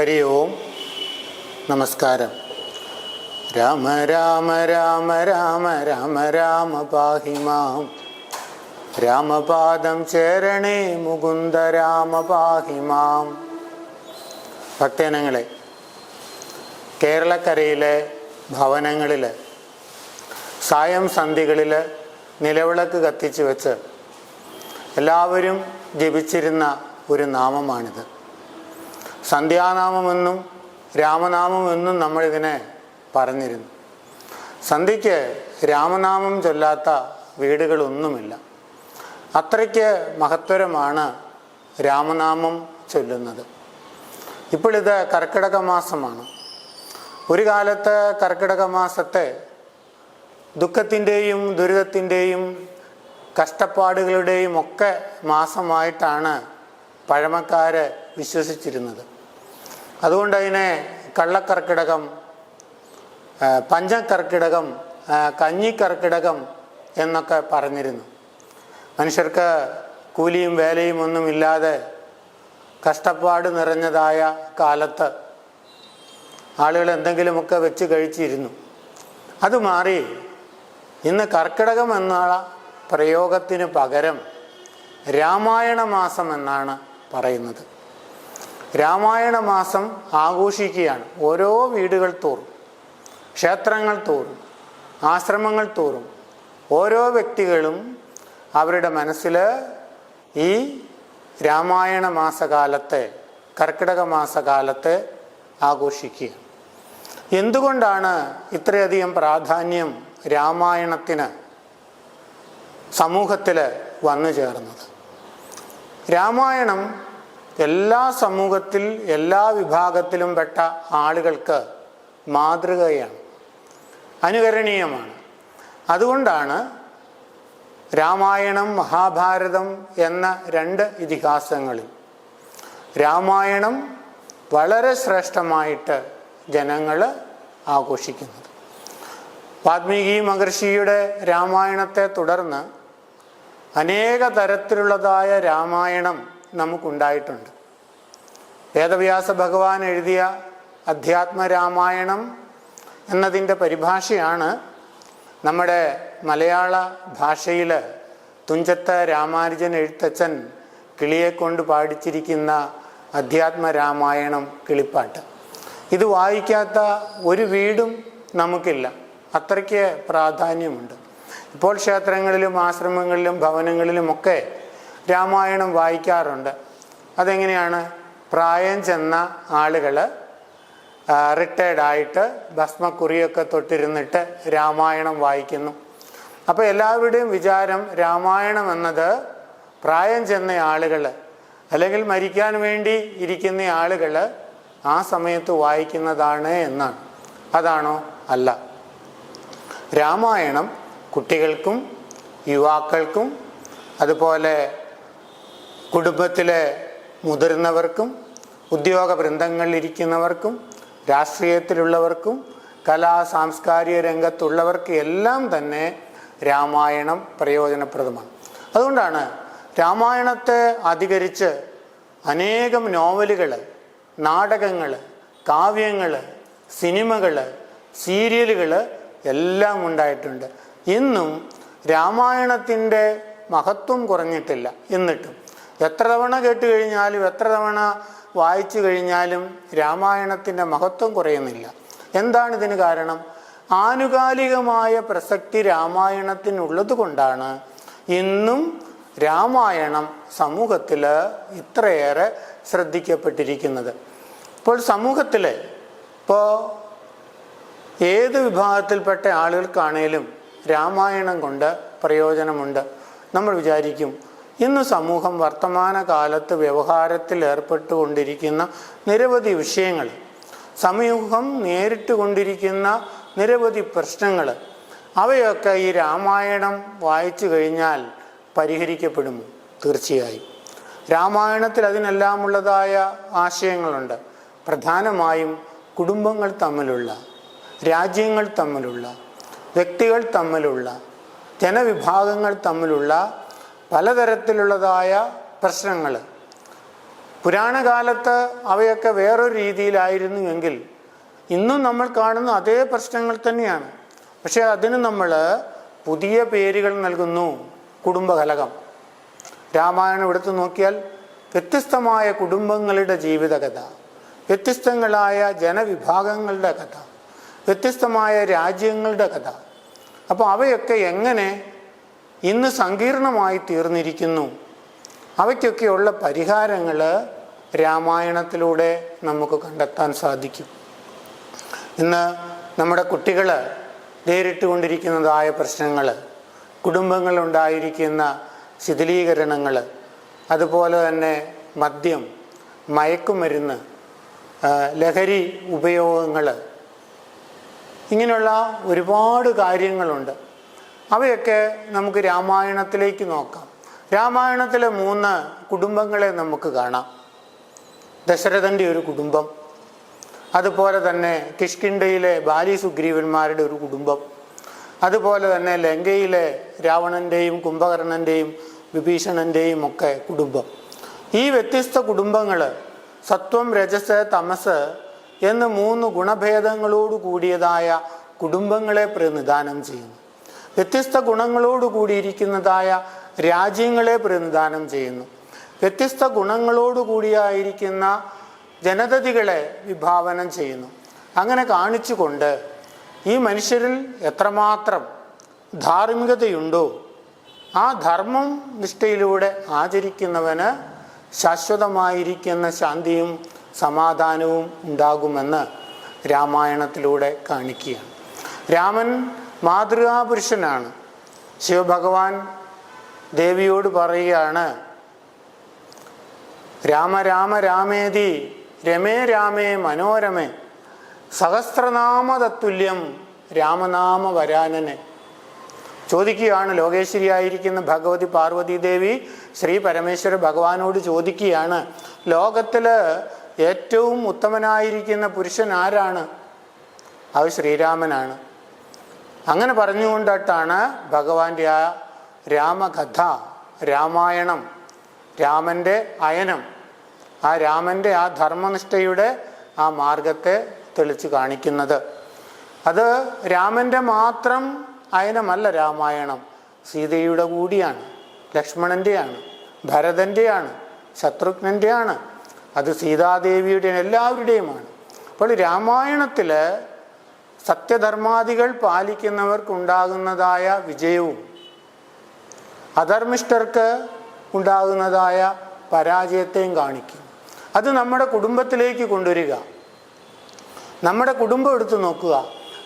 ഹരി ഓം. നമസ്കാരം. രാമ രാമ രാമ രാമ രാമ രാമ പാഹി മാം. രാമപാദം ചേരണേ മുകുന്ദ രാമ പാഹി മാം. ഭക്തജനങ്ങളെ കേരളക്കരയിലെ ഭവനങ്ങളിൽ സായം സന്ധികളിൽ നിലവിളക്ക് കത്തിച്ചു വെച്ച് എല്ലാവരും ജപിച്ചിരുന്ന ഒരു നാമമാണിത്. സന്ധ്യാനാമമെന്നും രാമനാമമെന്നും നമ്മളിതിനെ പറഞ്ഞിരുന്നു. സന്ധ്യയ്ക്ക് രാമനാമം ചൊല്ലാത്ത വീടുകളൊന്നുമില്ല. അത്രയ്ക്ക് മഹത്വരമാണ് രാമനാമം ചൊല്ലുന്നത്. ഇപ്പോഴിത് കർക്കിടക മാസമാണ്. ഒരു കാലത്ത് കർക്കിടക മാസത്തെ ദുഃഖത്തിന്റെയും ദുരിതത്തിന്റെയും കഷ്ടപ്പാടുകളുടെയും ഒക്കെ മാസമായിട്ടാണ് പഴമക്കാർ വിശ്വസിച്ചിരുന്നത്. അതുകൊണ്ട് അതിനെ കള്ളക്കർക്കിടകം പഞ്ചകർക്കിടകം കഞ്ഞിക്കർക്കിടകം എന്നൊക്കെ പറഞ്ഞിരുന്നു. മനുഷ്യർക്ക് കൂലിയും വേലയും ഒന്നുമില്ലാതെ കഷ്ടപ്പാട് നിറഞ്ഞതായ കാലത്ത് ആളുകൾ എന്തെങ്കിലുമൊക്കെ വെച്ച് കഴിച്ചിരുന്നു. അത് മാറി ഇന്ന് കർക്കിടകം എന്നുള്ള പ്രയോഗത്തിന് പകരം രാമായണ മാസം എന്നാണ് പറയുന്നത്. രാമായണ മാസം ആഘോഷിക്കുകയാണ്. ഓരോ വീടുകൾ തോറും ക്ഷേത്രങ്ങൾ തോറും ആശ്രമങ്ങൾ തോറും ഓരോ വ്യക്തികളും അവരുടെ മനസ്സിൽ ഈ രാമായണ മാസകാലത്തെ കർക്കിടക മാസകാലത്തെ ആഘോഷിക്കുക എന്തുകൊണ്ടാണ് ഇത്രയധികം പ്രാധാന്യം രാമായണത്തിന് സമൂഹത്തിൽ വന്നു ചേർന്നത്? രാമായണം എല്ലാ സമൂഹത്തിൽ എല്ലാ വിഭാഗത്തിലും പെട്ട ആളുകൾക്ക് മാതൃകയാണ് അനുകരണീയമാണ്. അതുകൊണ്ടാണ് രാമായണം മഹാഭാരതം എന്ന രണ്ട് ഇതിഹാസങ്ങളിൽ രാമായണം വളരെ ശ്രേഷ്ഠമായിട്ട് ജനങ്ങൾ ആഘോഷിക്കുന്നത്. വാത്മീകി മഹർഷിയുടെ രാമായണത്തെ തുടർന്ന് അനേക തരത്തിലുള്ളതായ രാമായണം നമുക്കുണ്ടായിട്ടുണ്ട്. വേദവ്യാസ ഭഗവാൻ എഴുതിയ അധ്യാത്മരാമായണം എന്നതിന്റെ പരിഭാഷയാണ് നമ്മുടെ മലയാള ഭാഷയിൽ തുഞ്ചത്ത രാമാനുജൻ എഴുത്തച്ഛൻ കിളിയെ കൊണ്ട് പാടിച്ചിരിക്കുന്ന അധ്യാത്മരാമായണം കിളിപ്പാട്ട്. ഇത് വായിക്കാത്ത ഒരു വീടും നമുക്കില്ല. അത്രയ്ക്ക് പ്രാധാന്യമുണ്ട്. ഇപ്പോൾ ക്ഷേത്രങ്ങളിലും ആശ്രമങ്ങളിലും ഭവനങ്ങളിലുമൊക്കെ രാമായണം വായിക്കാറുണ്ട്. അതെങ്ങനെയാണ്? പ്രായം ചെന്ന ആളുകൾ റിട്ടയർഡ് ആയിട്ട് ഭസ്മക്കുറിയൊക്കെ തൊട്ടിരുന്നിട്ട് രാമായണം വായിക്കുന്നു. അപ്പോൾ എല്ലാവരുടെയും വിചാരം രാമായണം എന്നത് പ്രായം ചെന്ന ആളുകൾ അല്ലെങ്കിൽ മരിക്കാൻ വേണ്ടി ഇരിക്കുന്ന ആളുകൾ ആ സമയത്ത് വായിക്കുന്നതാണ് എന്നാണ്. അതാണോ? അല്ല. രാമായണം കുട്ടികൾക്കും യുവാക്കൾക്കും അതുപോലെ കുടുംബത്തിലെ മുതിർന്നവർക്കും ഉദ്യോഗ ബൃന്ദങ്ങളിലിരിക്കുന്നവർക്കും രാഷ്ട്രീയത്തിലുള്ളവർക്കും കലാ സാംസ്കാരിക രംഗത്തുള്ളവർക്ക് എല്ലാം തന്നെ രാമായണം പ്രയോജനപ്രദമാണ്. അതുകൊണ്ടാണ് രാമായണത്തെ അധികരിച്ച് അനേകം നോവലുകൾ നാടകങ്ങൾ കാവ്യങ്ങൾ സിനിമകൾ സീരിയലുകൾ എല്ലാം ഉണ്ടായിട്ടുണ്ട്. ഇന്നും രാമായണത്തിന്റെ മഹത്വം കുറഞ്ഞിട്ടില്ല. എന്നിട്ടും എത്ര തവണ കേട്ട് കഴിഞ്ഞാലും എത്ര തവണ വായിച്ചു കഴിഞ്ഞാലും രാമായണത്തിന്റെ മഹത്വം കുറയുന്നില്ല. എന്താണ് ഇതിന് കാരണം? ആനുകാലികമായ പ്രസക്തി രാമായണത്തിനുള്ളത് കൊണ്ടാണ് ഇന്നും രാമായണം സമൂഹത്തിൽ ഇത്രയേറെ ശ്രദ്ധിക്കപ്പെട്ടിരിക്കുന്നത്. ഇപ്പോൾ സമൂഹത്തിൽ ഇപ്പോൾ ഏത് വിഭാഗത്തിൽപ്പെട്ട ആളുകൾക്കാണേലും രാമായണം കൊണ്ട് പ്രയോജനമുണ്ട്. നമ്മൾ വിചാരിക്കും ഇന്ന് സമൂഹം വർത്തമാന കാലത്ത് വ്യവഹാരത്തിൽ ഏർപ്പെട്ടുകൊണ്ടിരിക്കുന്ന നിരവധി വിഷയങ്ങൾ സമൂഹം നേരിട്ട് കൊണ്ടിരിക്കുന്ന നിരവധി പ്രശ്നങ്ങൾ അവയൊക്കെ ഈ രാമായണം വായിച്ചു കഴിഞ്ഞാൽ പരിഹരിക്കപ്പെടുമോ തീർച്ചയായും. രാമായണത്തിൽ അതിനെല്ലാമുള്ളതായ ആശയങ്ങളുണ്ട്. പ്രധാനമായും കുടുംബങ്ങൾ തമ്മിലുള്ള രാജ്യങ്ങൾ തമ്മിലുള്ള വ്യക്തികൾ തമ്മിലുള്ള ജനവിഭാഗങ്ങൾ തമ്മിലുള്ള പലതരത്തിലുള്ളതായ പ്രശ്നങ്ങൾ. പുരാണകാലത്ത് അവയൊക്കെ വേറൊരു രീതിയിലായിരുന്നു എങ്കിൽ ഇന്നും നമ്മൾ കാണുന്ന അതേ പ്രശ്നങ്ങൾ തന്നെയാണ്. പക്ഷേ അതിന് നമ്മൾ പുതിയ പേരുകൾ നൽകുന്നു കുടുംബകലകം രാമായണം എടുത്തു നോക്കിയാൽ വ്യത്യസ്തമായ കുടുംബങ്ങളുടെ ജീവിതകഥ വ്യത്യസ്തങ്ങളായ ജനവിഭാഗങ്ങളുടെ കഥ വ്യത്യസ്തമായ രാജ്യങ്ങളുടെ കഥ. അപ്പോൾ അവയൊക്കെ എങ്ങനെ ഇന്ന് സങ്കീർണമായി തീർന്നിരിക്കുന്നു. അവയ്ക്കൊക്കെയുള്ള പരിഹാരങ്ങൾ രാമായണത്തിലൂടെ നമുക്ക് കണ്ടെത്താൻ സാധിക്കും. ഇന്ന് നമ്മുടെ കുട്ടികൾ നേരിട്ടുകൊണ്ടിരിക്കുന്നതായ പ്രശ്നങ്ങൾ കുടുംബങ്ങളുണ്ടായിരിക്കുന്ന ശിഥിലീകരണങ്ങൾ അതുപോലെ തന്നെ മദ്യം മയക്കുമരുന്ന് ലഹരി ഉപയോഗങ്ങൾ ഇങ്ങനെയുള്ള ഒരുപാട് കാര്യങ്ങളുണ്ട്. അവയൊക്കെ നമുക്ക് രാമായണത്തിലേക്ക് നോക്കാം. രാമായണത്തിലെ മൂന്ന് കുടുംബങ്ങളെ നമുക്ക് കാണാം. ദശരഥന്റെ ഒരു കുടുംബം അതുപോലെ തന്നെ കിഷ്കിണ്ടയിലെ ബാലി സുഗ്രീവന്മാരുടെ ഒരു കുടുംബം അതുപോലെ തന്നെ ലങ്കയിലെ രാവണന്റെയും കുംഭകർണന്റെയും വിഭീഷണന്റെയും ഒക്കെ കുടുംബം. ഈ വ്യത്യസ്ത കുടുംബങ്ങൾ സത്വം രജസ് തമസ് എന്ന് മൂന്ന് ഗുണഭേദങ്ങളോട് കൂടിയതായ കുടുംബങ്ങളെ പ്രതിനിധാനം ചെയ്യുന്നു. വ്യത്യസ്ത ഗുണങ്ങളോട് കൂടിയിരിക്കുന്നതായ രാജ്യങ്ങളെ പ്രതിനിധാനം ചെയ്യുന്നു. വ്യത്യസ്ത ഗുണങ്ങളോട് കൂടിയായിരിക്കുന്ന ജനതതികളെ വിഭാവനം ചെയ്യുന്നു. അങ്ങനെ കാണിച്ചുകൊണ്ട് ഈ മനുഷ്യരിൽ എത്രമാത്രം ധാർമ്മികതയുണ്ടോ ആ ധർമ്മം നിഷ്ഠയിലൂടെ ആചരിക്കുന്നവന് ശാശ്വതമായിരിക്കുന്ന ശാന്തിയും സമാധാനവും ഉണ്ടാകുമെന്ന് രാമായണത്തിലൂടെ കാണിക്കുകയാണ്. രാമൻ മാതൃകാപുരുഷനാണ്. ശിവഭഗവാൻ ദേവിയോട് പറയുകയാണ് രാമ രാമ രാമേതി രമേ രാമേ മനോരമേ സഹസ്രനാമ തത്തുല്യം രാമനാമ വരാനനെ. ചോദിക്കുകയാണ് ലോകേശ്വരിയായിരിക്കുന്ന ഭഗവതി പാർവതി ദേവി ശ്രീ പരമേശ്വര ഭഗവാനോട് ചോദിക്കുകയാണ് ലോകത്തിൽ ഏറ്റവും ഉത്തമനായിരിക്കുന്ന പുരുഷൻ ആരാണ്? അത് ശ്രീരാമനാണ്. അങ്ങനെ പറഞ്ഞുകൊണ്ടിട്ടാണ് ഭഗവാന്റെ ആ രാമകഥ രാമായണം രാമന്റെ അയനം ആ രാമന്റെ ആ ധർമ്മനിഷ്ഠയുടെ ആ മാർഗത്തെ തെളിച്ച് കാണിക്കുന്നത്. അത് രാമന്റെ മാത്രം അയനമല്ല രാമായണം. സീതയുടെ കൂടിയാണ് ലക്ഷ്മണന്റെയാണ് ഭരതന്റെയാണ് ശത്രുഘ്നന്റെയാണ് അത് സീതാദേവിയുടെ എല്ലാവരുടെയുമാണ്. അപ്പോൾ രാമായണത്തിൽ സത്യധർമാദികൾ പാലിക്കുന്നവർക്കുണ്ടാകുന്നതായ വിജയവും അധർമ്മിഷ്ഠർക്ക് ഉണ്ടാകുന്നതായ പരാജയത്തെയും കാണിക്കും. അത് നമ്മുടെ കുടുംബത്തിലേക്ക് കൊണ്ടുവരിക. നമ്മുടെ കുടുംബം എടുത്തു നോക്കുക.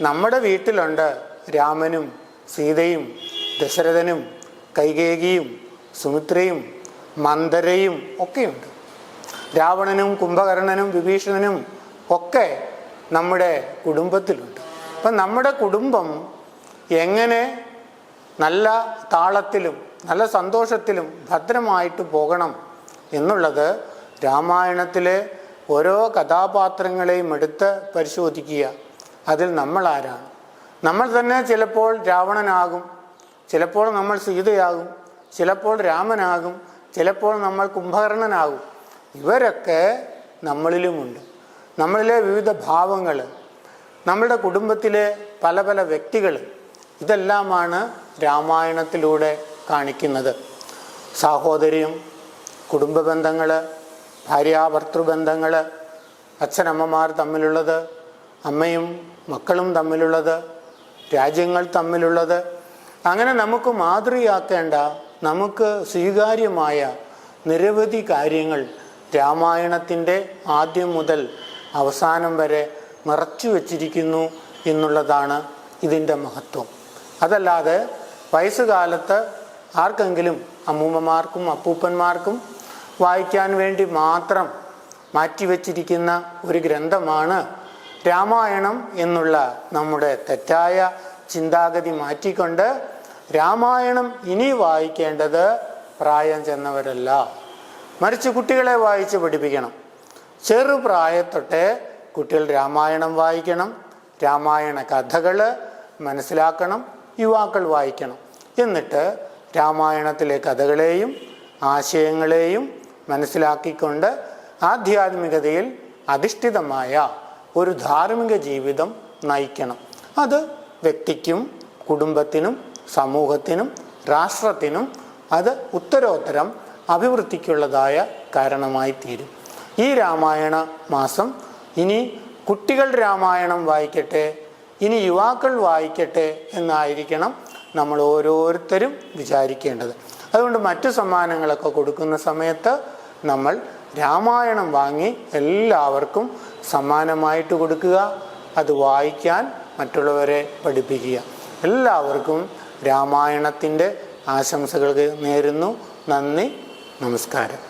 നമ്മുടെ വീട്ടിലുണ്ട് രാമനും സീതയും ദശരഥനും കൈകേകിയും സുമിത്രയും മന്ദരയും ഒക്കെയുണ്ട്. രാവണനും കുംഭകർണനും വിഭീഷണനും ഒക്കെ നമ്മുടെ കുടുംബത്തിലുണ്ട്. അപ്പം നമ്മുടെ കുടുംബം എങ്ങനെ നല്ല താളത്തിലും നല്ല സന്തോഷത്തിലും ഭദ്രമായിട്ട് പോകണം എന്നുള്ളത് രാമായണത്തിലെ ഓരോ കഥാപാത്രങ്ങളെയും എടുത്ത് പരിശോധിക്കുക. അതിൽ നമ്മൾ ആരാണ്? നമ്മൾ തന്നെ ചിലപ്പോൾ രാവണനാകും ചിലപ്പോൾ നമ്മൾ സീതയാകും ചിലപ്പോൾ രാമനാകും ചിലപ്പോൾ നമ്മൾ കുംഭകർണനാകും. ഇവരൊക്കെ നമ്മളിലുമുണ്ട്. നമ്മളിലെ വിവിധ ഭാവങ്ങൾ നമ്മളുടെ കുടുംബത്തിലെ പല പല വ്യക്തികൾ ഇതെല്ലാമാണ് രാമായണത്തിലൂടെ കാണിക്കുന്നത്. സാഹോദര്യം കുടുംബ ബന്ധങ്ങൾ ഭാര്യാഭർത്തൃബന്ധങ്ങൾ അച്ഛനമ്മമാർ തമ്മിലുള്ളത് അമ്മയും മക്കളും തമ്മിലുള്ളത് രാജ്യങ്ങൾ തമ്മിലുള്ളത്. അങ്ങനെ നമുക്ക് മാതൃയാക്കേണ്ട നമുക്ക് സ്വീകാര്യമായ നിരവധി കാര്യങ്ങൾ രാമായണത്തിന്റെ ആദ്യം മുതൽ അവസാനം വരെ നിറച്ചു വച്ചിരിക്കുന്നു എന്നുള്ളതാണ് ഇതിന്റെ മഹത്വം. അതല്ലാതെ വയസ്സുകാലത്ത് ആർക്കെങ്കിലും അമ്മൂമ്മമാർക്കും അപ്പൂപ്പന്മാർക്കും വായിക്കാൻ വേണ്ടി മാത്രം മാറ്റിവെച്ചിരിക്കുന്ന ഒരു ഗ്രന്ഥമാണ് രാമായണം എന്നുള്ള നമ്മുടെ തെറ്റായ ചിന്താഗതി മാറ്റിക്കൊണ്ട് രാമായണം ഇനി വായിക്കേണ്ടത് പ്രായം ചെന്നവരല്ല. മറിച്ച് കുട്ടികളെ വായിച്ച് പഠിപ്പിക്കണം. ചെറുപ്രായത്തൊട്ടേ കുട്ടികൾ രാമായണം വായിക്കണം രാമായണ കഥകൾ മനസ്സിലാക്കണം യുവാക്കൾ വായിക്കണം. എന്നിട്ട് രാമായണത്തിലെ കഥകളെയും ആശയങ്ങളെയും മനസ്സിലാക്കിക്കൊണ്ട് ആധ്യാത്മികതയിൽ അധിഷ്ഠിതമായ ഒരു ധാർമ്മിക ജീവിതം നയിക്കണം. അത് വ്യക്തിക്കും കുടുംബത്തിനും സമൂഹത്തിനും രാഷ്ട്രത്തിനും അത് ഉത്തരോത്തരം അഭിവൃദ്ധിക്കുള്ളതായ കാരണമായി തീരും ഈ രാമായണ മാസം ഇനി കുട്ടികൾ രാമായണം വായിക്കട്ടെ ഇനി യുവാക്കൾ വായിക്കട്ടെ എന്നായിരിക്കണം നമ്മൾ ഓരോരുത്തരും വിചാരിക്കേണ്ടത്. അതുകൊണ്ട് മറ്റു സമ്മാനങ്ങളൊക്കെ കൊടുക്കുന്ന സമയത്ത് നമ്മൾ രാമായണം വാങ്ങി എല്ലാവർക്കും സമ്മാനമായിട്ട് കൊടുക്കുക അത് വായിക്കാൻ മറ്റുള്ളവരെ പഠിപ്പിക്കുക. എല്ലാവർക്കും രാമായണത്തിന്റെ ആശംസകൾ നേരുന്നു. നന്ദി നമസ്കാരം.